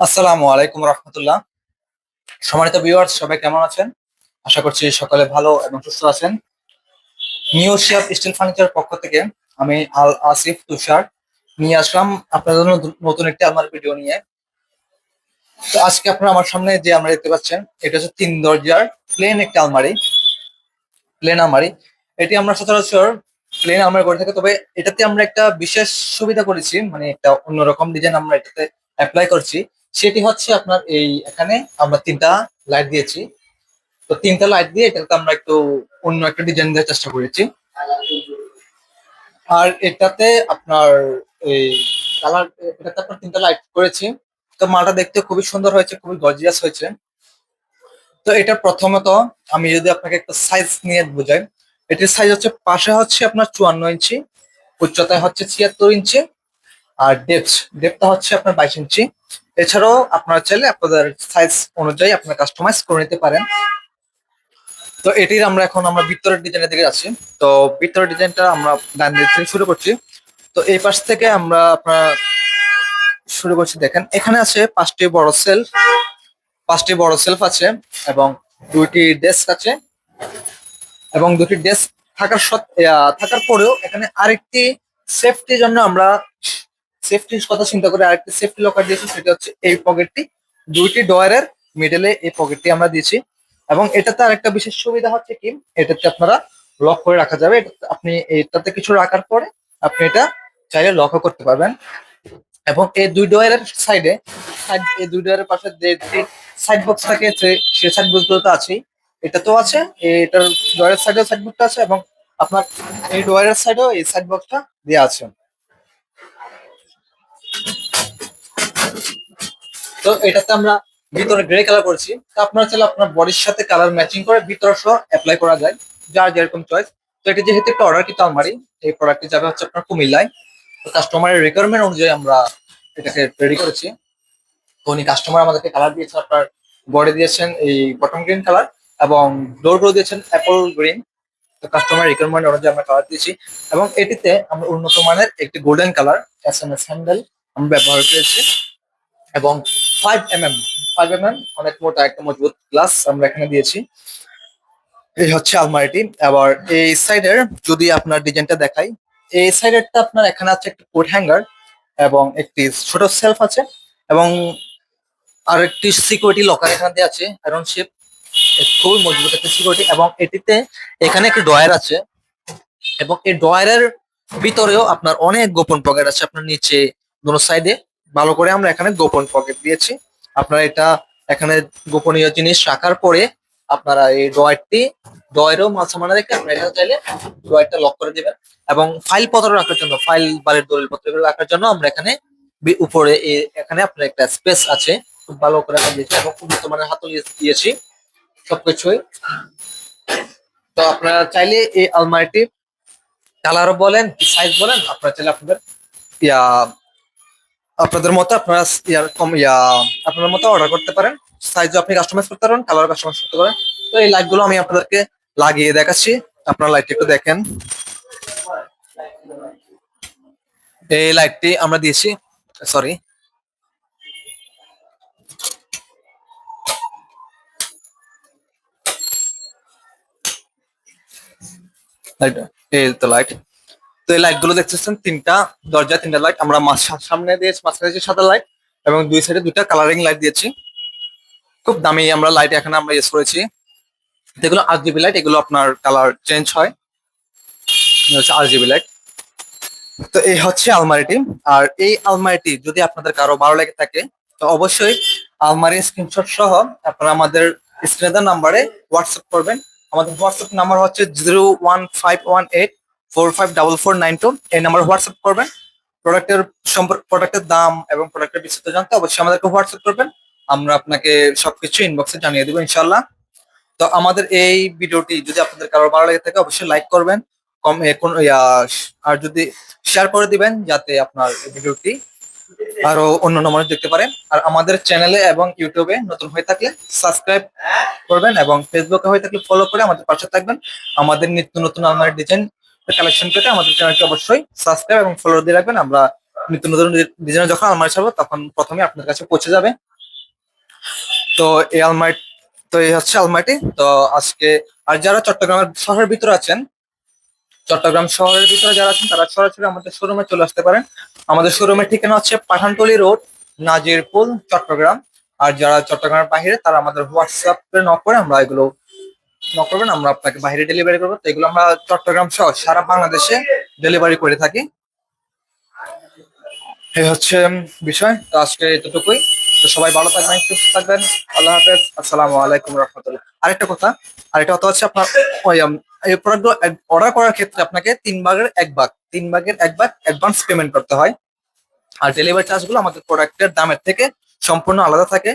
আসসালামু আলাইকুম রহমতুল্লাহ। সম্মানিত ভিউয়ার্স সবাই কেমন আছেন? আশা করছি সকলে ভালো এবং সুস্থ আছেন। নিউ শিয়াব স্টিল ফার্নিচার পক্ষ থেকে আমি আল আসিফ তুষার নিয়ে আসলাম আপনাদের জন্য নতুন একটি আমার ভিডিও নিয়ে। তো আজকে আপনারা আমার সামনে যে আমরা দেখতে পাচ্ছেন, এটা হচ্ছে তিন দরজার প্লেন একটা আলমারি। প্লেন আলমারি। এটি আমরা সচরাচর প্লেন আলমারি করে থাকি, তবে এটাতে আমরা একটা বিশেষ সুবিধা করেছি মানে একটা অন্যরকম ডিজাইন আমরা এটাতে অ্যাপ্লাই করছি। সেটি হচ্ছে আপনার এই এখানে আমরা তিনটা লাইট দিয়েছি। তো তিনটা লাইট দিয়ে এটাতে আমরা একটু অন্য একটা ডিজাইন দেওয়ার চেষ্টা করেছি। আর এটাতে আপনার এই কালার এটাতে আপনার তিনটা লাইট করেছি। তো মালটা দেখতে খুবই সুন্দর হয়েছে, খুবই গর্জিয়াস হয়েছে। তো এটা প্রথমত আমি যদি আপনাকে একটা সাইজ নিয়ে বোঝাই, এটির সাইজ হচ্ছে, পাশে হচ্ছে আপনার চুয়ান্ন ইঞ্চি, উচ্চতায় হচ্ছে ছিয়াত্তর ইঞ্চি আর ডেপথ ডেপথটা হচ্ছে আপনার বাইশ ইঞ্চি। এছাড়াও আপনারা চাইলে আপনাদের সাইজ অনুযায়ী আপনার কাস্টমাইজ করে নিতে পারেন। তো এটির আমরা এখন আমরা ভিতরের ডিজাইনের দিকে যাচ্ছি। তো ভিতরের ডিজাইনটা আমরা ডান দিক থেকে শুরু করছি। তো এই পাশ থেকে আমরা আপনার শুরু করছি দেখেন। এখানে আছে পাঁচটি বড় সেলফ পাঁচটি বড় সেলফ আছে এবং দুইটি ডেস্ক আছে। এবং দুটি ডেস্ক থাকার সত- আহ, থাকার পরেও এখানে আরেকটি সেফটির জন্য আমরা সেফটির কথা চিন্তা করে আরেকটি সেফটি লকার দিয়েছি, সেটা হচ্ছে এই পকেটটি দুইটি ডয়ারের মিডলে এই পকেটটি আমরা দিয়েছি। এবং এটাতে আরেকটা বিশেষ সুবিধা হচ্ছে কি, এটাতে আপনারা লক করে রাখা যাবে। আপনি এটাতে কিছু রাখার পরে আপনি এটা চাইলে লকও করতে পারবেন। এবং এই দুই ডয়ারের সাইডে সাইড এই দুই ডয়ারের পাশে যে সাইড বক্স থাকে, সে- সেই সাইড বক্সগুলো তো আছেই। এটা তো আছে, এটার ডয়ারের সাইডেও সাইড বক্সটা আছে এবং আপনার এই ডয়ারের সাইডেও এই সাইড বক্সটা দেওয়া আছে। তো এটাতে আমরা ভিতরে গ্রে কালার করেছি। তো আপনারা চাইলে আপনার বডির সাথে কালার ম্যাচিং করে ভিতরে সহ অ্যাপ্লাই করা যায়, যার যেরকম চয়েস তো এটা যেহেতু একটা অর্ডার কিন্তু আলমারি, এই প্রোডাক্টটি যাবে হচ্ছে আপনার কুমিল্লায়। তো কাস্টমারের রিকোয়ারমেন্ট অনুযায়ী আমরা এটাকে রেডি করেছি। তো উনি কাস্টমার আমাদেরকে কালার দিয়েছেন আপনার বডি দিয়েছেন এই বটম গ্রিন কালার এবং ডোরগুলো দিয়েছেন অ্যাপল গ্রিন তো কাস্টমার রিকোয়ারমেন্ট অনুযায়ী আমরা কালার দিয়েছি এবং এটিতে আমরা উন্নত মানের একটি golden colour S M S handle আমরা ব্যবহার করেছি। এবং five M M five M M অনেক মোটা, একটা মজবুত গ্লাস আমরা এখানে দিয়েছি। এই হচ্ছে আলমারিটি। আবার এই সাইডের যদি আপনার ডিজাইনটা দেখাই, এই সাইডেরটা আপনার এখানে আছে একটা কোট হ্যাঙ্গার এবং একটি ছোট সেলফ আছে এবং আর একটি সিকিউরিটি লকার এখানে দেওয়া আছে আয়রন শেপ খুবই মজবুত একটা সিকিউরিটি এবং এটিতে এখানে একটি ডয়ার আছে এবং এই ডয়ারের ভিতরেও আপনার অনেক গোপন পকেট আছে আপনার নিচে, দুনো সাইডে ভালো করে আমরা এখানে গোপন পকেট দিয়েছি। আপনারা এটা এখানে গোপনীয় জিনিস রাখার পরে আপনারা এই ড্রয়ারটি, ড্রয়ারও মাঝামানে রেখে আপনারা এখানে চাইলে ড্রয়ারটা লক করে দিবেন। এবং ফাইল পত্র রাখার জন্য ফাইল বাড়ির দলিল পত্র রাখার জন্য আমরা এখানে উপরে এখানে আপনার একটা স্পেস আছে। খুব ভালো করে রাখা দিয়েছি এবং উন্নত মানের হাতল দিয়েছি সবকিছুই। তো আপনারা চাইলে এই আলমারিটি কালার বলেন সাইজ বলেন, আপনারা চাইলে আপনাদের ইয়া আপনাদের মতো আপনারা ইয়ার কম ইয়া আপনাদের মতো অর্ডার করতে পারেন। সাইজও আপনি কাস্টমাইজ করতে পারেন কালার কাস্টমাইজ করতে পারেন। তো এই লাইটগুলো আমি আপনাদেরকে লাগিয়ে দেখাচ্ছি। আপনারা লাইট একটু দেখেন। এই লাইটটি আমরা দিয়েছি সরি এই তো লাইট তো এই লাইটগুলো দেখতেছেন, তিনটা দরজা, তিনটা লাইট আমরা সামনে দিয়েছি মাঝখানে দিয়েছি সাদা লাইট এবং দুই সাইডে দুটা কালারিং লাইট দিয়েছি। খুব দামি আমরা লাইট এখানে আমরা ইউজ করেছি। এগুলো আট জিবি লাইট এগুলো আপনার কালার চেঞ্জ হয়। হচ্ছে আট জিবি লাইট তো এই হচ্ছে আলমারিটি। আর এই আলমারিটি যদি আপনাদের কারও ভালো লেগে থাকে, তো অবশ্যই আলমারি স্ক্রিনশট সহ আপনারা আমাদের স্ক্রিনের নাম্বারে হোয়াটসঅ্যাপ করবেন। আমাদের হোয়াটসঅ্যাপ নাম্বার হচ্ছে zero one five one eight four five double four nine two এই নাম্বার হোয়াটসঅ্যাপ করবেন। প্রোডাক্টের সম্পর্ক প্রোডাক্টের দাম এবং প্রোডাক্টের বিস্তারিত জানতে অবশ্যই আমাদেরকে হোয়াটসঅ্যাপ করবেন। আমরা আপনাকে সবকিছু ইনবক্সে জানিয়ে দেবো ইনশাল্লাহ তো আমাদের এই ভিডিওটি যদি আপনাদের কারও ভালো লেগে থাকে অবশ্যই লাইক করবেন, কম কোন আর যদি শেয়ার করে দিবেন যাতে আপনার ভিডিওটি আরও অন্য মানুষ দেখতে পারে আর আমাদের চ্যানেলে এবং ইউটিউবে নতুন হয়ে থাকলে সাবস্ক্রাইব করবেন এবং ফেসবুকে হয়ে থাকলে ফলো করে আমাদের পাশে থাকবেন। আমাদের নিত্য নতুন আলমারি ডিজাইন কালেকশন পেতে আমাদের চ্যানেলটি অবশ্যই সাবস্ক্রাইব এবং ফলো দিয়ে রাখবেন। আমরা নিত্য নতুন ডিজাইন যখন আলমারি ছাড়বো, তখন প্রথমে আপনার কাছে পৌঁছে যাবে। তো এই আলমারি, তো এই হচ্ছে আলমারিটি। তো আজকে, আর যারা চট্টগ্রামের শহরের ভিতরে আছেন, চট্টগ্রাম শহরের ভিতরে যারা আছেন, তারা সরাসরি আমাদের শোরুমে চলে আসতে পারেন। আমাদের শোরুমের ঠিকানা হচ্ছে পাঠানটলি রোড, নাজিরপুল, চট্টগ্রাম। আর যারা চট্টগ্রামের বাইরে, তারা আমাদের হোয়াটসঅ্যাপে নক করে আমরা এগুলো করবেন, আমরা আপনাকে বাইরে ডেলিভারি করব। এগুলো আমরা চট্টগ্রাম সহ সারা বাংলাদেশে ডেলিভারি করে থাকি। এই হচ্ছে বিষয়। তো আজকে এতটুকুই। তো সবাই ভালো থাকবেন, সুস্থ থাকবেন। আল্লাহ হাফেজ। আসসালামু আলাইকুম রহমতুল্লাহ। আরেকটা কথা আরেকটা কথা হচ্ছে আপনার, ওই এই প্রোডাক্ট অর্ডার করার ক্ষেত্রে আপনাকে তিন ভাগের এক ভাগ, তিন ভাগের এক ভাগ অ্যাডভান্স পেমেন্ট করতে হয়। আর ডেলিভারি চার্জগুলো আমাদের প্রোডাক্টের দামের থেকে সম্পূর্ণ আলাদা থাকে।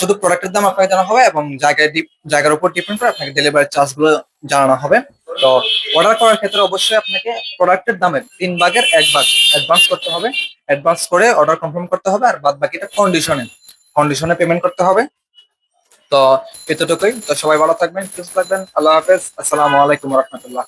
শুধু প্রোডাক্টের দাম আপনাকে জানা হবে এবং জায়গায় জায়গার উপর ডিপেন্ড করে আপনাকে ডেলিভারি চার্জগুলো জানানো হবে। তো অর্ডার করার ক্ষেত্রে অবশ্যই আপনাকে প্রোডাক্টের দামের তিন ভাগের এক ভাগ অ্যাডভান্স করতে হবে। অ্যাডভান্স করে অর্ডার কনফার্ম করতে হবে আর বাদ বাকিটা কন্ডিশনে কন্ডিশনে পেমেন্ট করতে হবে। তো এতটুকুই। তো সবাই ভালো থাকবেন, সুস্থ থাকবেন। আল্লাহ হাফেজ। আসসালামু আলাইকুম রহমতুল্লাহ।